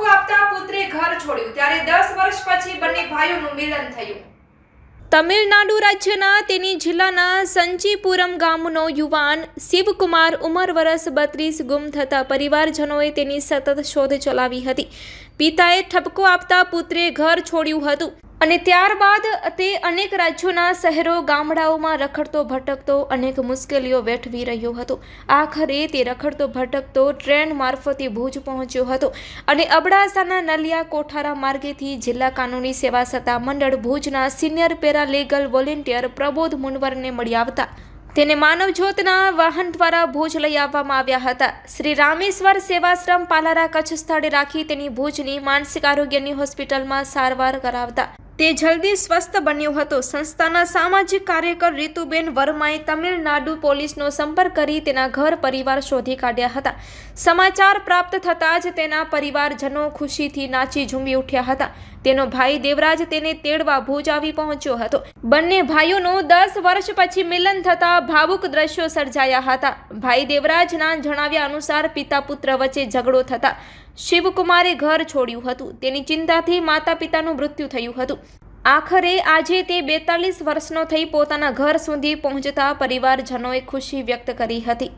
ધક્કો આપતા પુત્રે ઘર છોડ્યું. ત્યારે 10 વર્ષ પછી બંને ભાઈઓનું મિલન થયું. તમિલનાડુ રાજ્યના તેની જિલ્લાના સંચીપુરમ ગામનો યુવાન શિવકુમાર ઉંમર વરસ બત્રીસ ગુમ થતા પરિવારજનોએ તેની સતત શોધ ચલાવી હતી. પિતાએ ઠપકો આપતા પુત્રે ઘર છોડ્યું હતું. અને ત્યારબાદ તે અનેક રાજ્યોના શહેરો, ગામડાઓમાં રખડતો, ભટકતો અનેક મુશ્કેલીઓ વેઠવી રહ્યો હતો. આખરે તે રખડતો, ભટકતો ટ્રેન મારફતે ભુજ પહોંચ્યો હતો અને અબડાસાના નલિયા કોઠારા માર્ગેથી જિલ્લા કાનૂની સેવા સત્તા મંડળ ભુજના સિનિયર પેરાલીગલ વોલેન્ટિયર પ્રબોધ મુનવરને મળી આવતા. તેને માનવજ્યોતના વાહન દ્વારા ભુજ લઈ આવવામાં આવ્યા હતા. શ્રી રામેશ્વર સેવાશ્રમ પાલારા કચ્છ સ્થળે રાખી તેની ભુજની માનસિક આરોગ્યની હોસ્પિટલમાં સારવાર કરાવતા. તે જલ્દી સ્વસ્થ બન્યો હતો. સંસ્થાના સામાજિક કાર્યકર રીતુબેન વર્માએ તમિલનાડુ પોલીસનો સંપર્ક કરી તેના ઘર પરિવાર શોધી કાઢ્યા હતા. સમાચાર પ્રાપ્ત થતાં જ તેના પરિવારજનો ખુશીથી નાચી ઝૂમી ઉઠ્યા હતા. તેનો ભાઈ દેવરાજ તેને તેડવા ભુજ આવી પહોંચ્યો હતો. બંને ભાઈઓનું દસ વર્ષ પછી મિલન થતાં ભાવુક દ્રશ્યો સર્જાયા હતા. ભાઈ દેવરાજના જણાવ્યા અનુસાર પિતા પુત્ર વચ્ચે ઝઘડો થતા શિવકુમારે ઘર છોડ્યું હતું. તેની ચિંતાથી માતા પિતાનું મૃત્યુ થયું હતું. આખરે આજે તે બેતાલીસ વર્ષનો થઈ પોતાના ઘર સુધી પહોંચતા પરિવારજનોએ ખુશી વ્યક્ત કરી હતી.